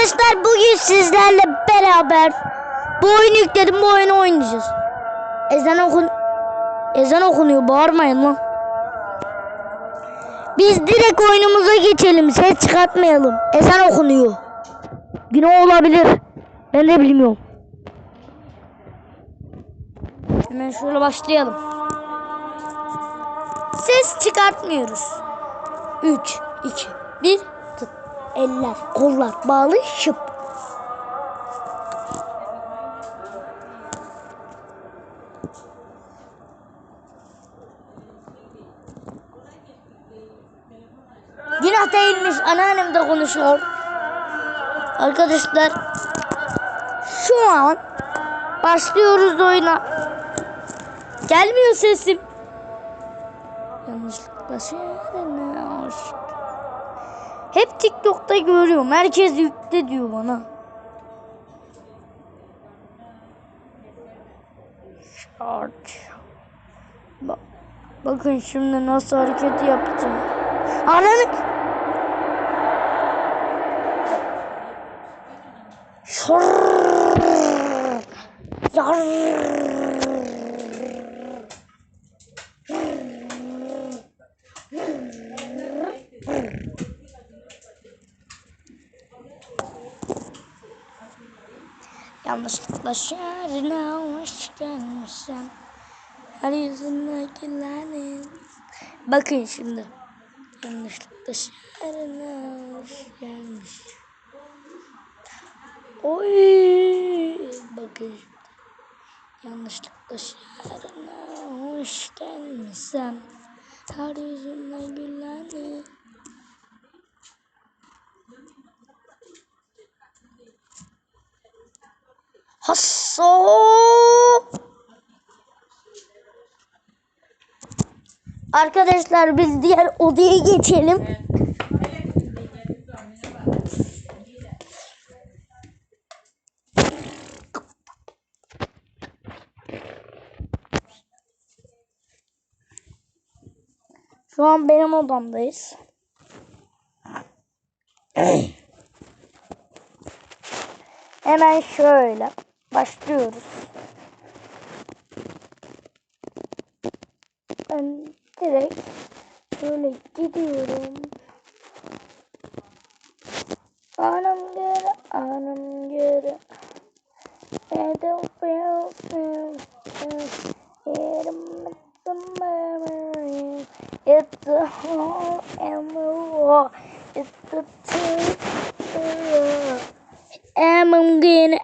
Arkadaşlar bugün sizlerle beraber bu oyunu yükledim bu oyunu oynayacağız. Ezan okun Ezan okunuyor bağırmayın lan. Biz direkt oyunumuza geçelim ses çıkartmayalım. Ezan okunuyor. Günah olabilir. Ben de bilmiyorum. Hemen şöyle başlayalım. Ses çıkartmıyoruz. 3, 2, 1, tık. Eller, kollar bağlı, şıp. Günah değilmiş, anneannem de konuşuyor. Arkadaşlar, şu an başlıyoruz oyuna. Gelmiyor sesim. Yanlışlıkla şeylerine aşık. Hep TikTok'ta görüyorum. Herkes yükle diyor bana. Şart. Bak, bakın şimdi nasıl hareket yapacağım. Ananı... Şurr. Yarr. Şehrine hoş gelmişim. Her yüzüne gülenin. Bakın şimdi. Yanlışlıkla şehrine hoş gelmiş. Oy. Bakın. Yanlışlıkla şehrine hoş gelmişim. Her yüzüne gülenin. Hasso. Arkadaşlar biz diğer odaya geçelim. Şu an benim odamdayız. Hemen şöyle Başlıyoruz. Ben direkt böyle gidiyorum. Anam geri, anam geri. Evde ufayalım. Yerim atlamam. It's the hole and the wall. It's the truth. And I'm gonna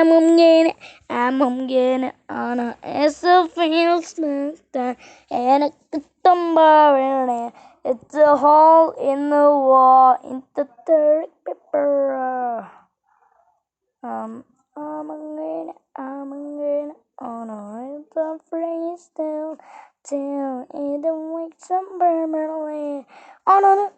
I'm um, getting, I'm um, getting on a SFL snowstorm and a cucumber in it. It's a hole in the wall in the third paper. Um, I'm getting, I'm getting on a the freestyle till it wakes up permanently. On no.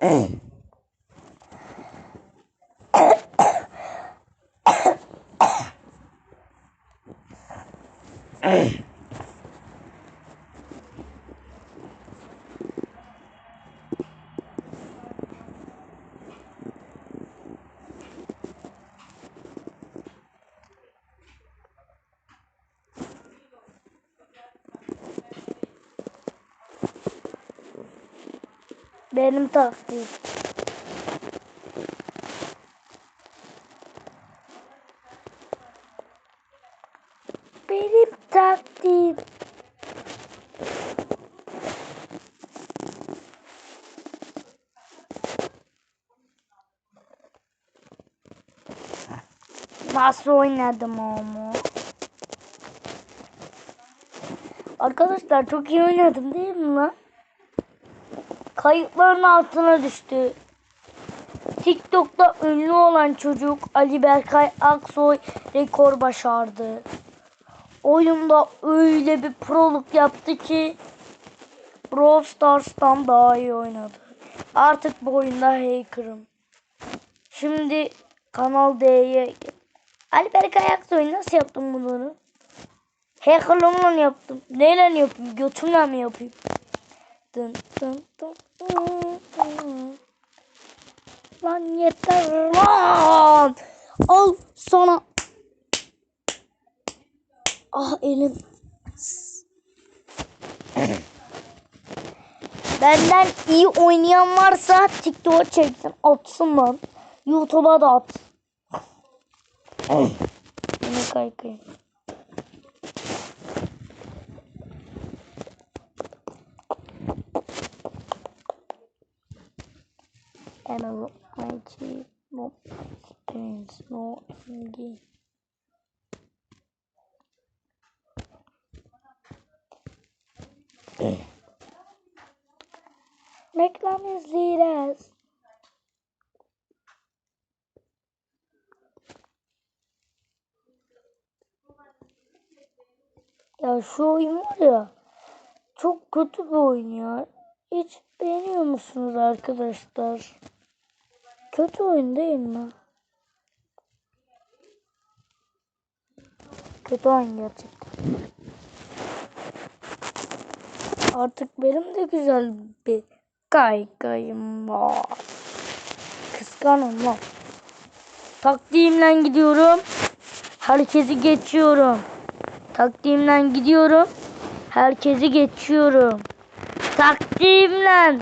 Hey. Benim taktiğim. Benim taktiğim. Nasıl oynadım ama? Arkadaşlar çok iyi oynadım değil mi lan? Kayıtların altına düştü. TikTok'ta ünlü olan çocuk Ali Berkay Aksoy rekor başardı. Oyunda öyle bir proluk yaptı ki Brawl Stars'tan daha iyi oynadı. Artık bu oyunda hacker'ım. Şimdi Kanal D'ye Ali Berkay Aksoy nasıl yaptım bunları? Hacker'ımla yaptım. Neyle yapayım? Götümle mi yapayım? Dın dın dın dın dın. Lan yeter lan. Al sana. Ah elim. Benden iyi oynayan varsa TikTok'a çeksin. Atsın lan. YouTube'a da at. Yine kaykay. Look my cheek, no experience, no MG. Reklam izleyeceğiz. Ya şu oyun var ya. Çok kötü bir oyun ya. Hiç beğeniyor musunuz arkadaşlar? Kötü oyun değil mi? Kötü oyun gerçekten. Artık benim de güzel bir kaykayım var. Kıskanın lan. Taktiğimle gidiyorum. Herkesi geçiyorum. Taktiğimle gidiyorum. Herkesi geçiyorum. Taktiğimle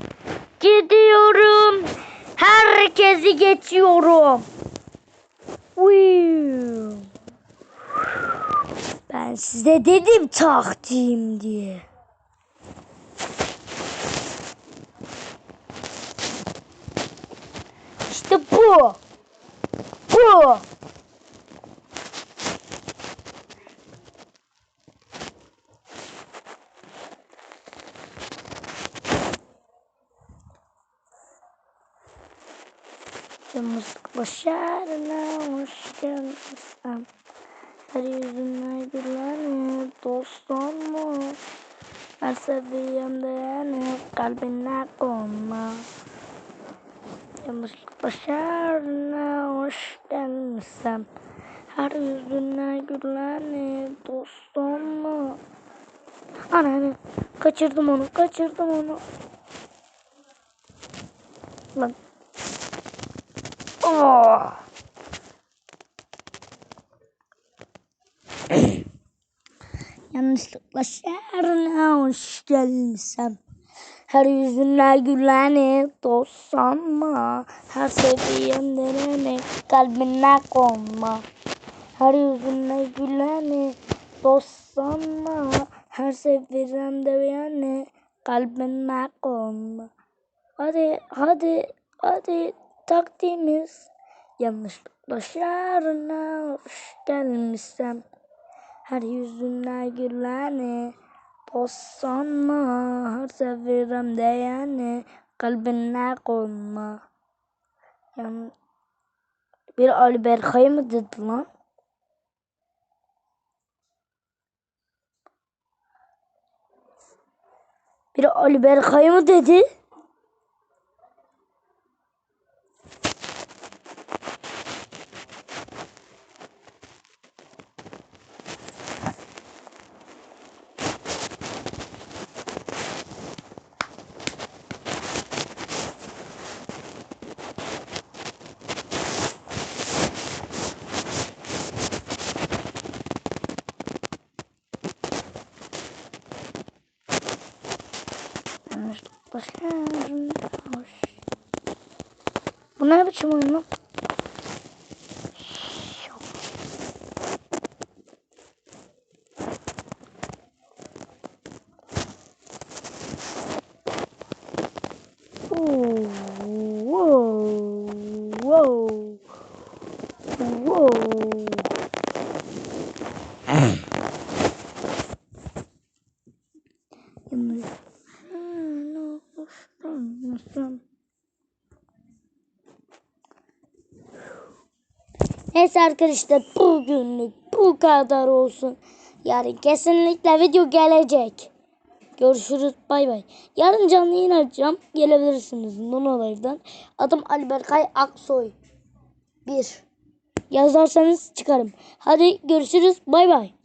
gidiyorum. Herkesi geçiyorum. Ben size dedim taktiğim diye. İşte bu. Bu. Başarına hoş gelmişsin. Her yüzüne gülen dostum mu? Her seviyemde yani kalbine konma. Başarına hoş gelmişsin. Her yüzüne gülen dostum mu? Ananı kaçırdım onu kaçırdım onu. Lan Oh. Yanlışlıkla şehrine hoş gelmişsem. Her yüzüne güleni dost sanma Her sevdiğin derene kalbine konma. Her yüzüne güleni dost sanma Her sevilen derene kalbine konma. Hadi hadi hadi taktiğimiz yanlışlıkla şehrine hoş gelmişsem her yüzüne güleni dost sanma her severim yani kalbine konma yani bir Ali Berkay mı dedi lan? Bir Ali Berkay mı dedi? Şehrine hoş. Bu ne biçim oyun lan? Arkadaşlar bugünlük bu kadar olsun. Yarın kesinlikle video gelecek. Görüşürüz bay bay. Yarın canlı yayın açacağım. Gelebilirsiniz Nono Live'dan. Adım Ali Berkay Aksoy. 1. yazarsanız çıkarım. Hadi görüşürüz. Bay bay.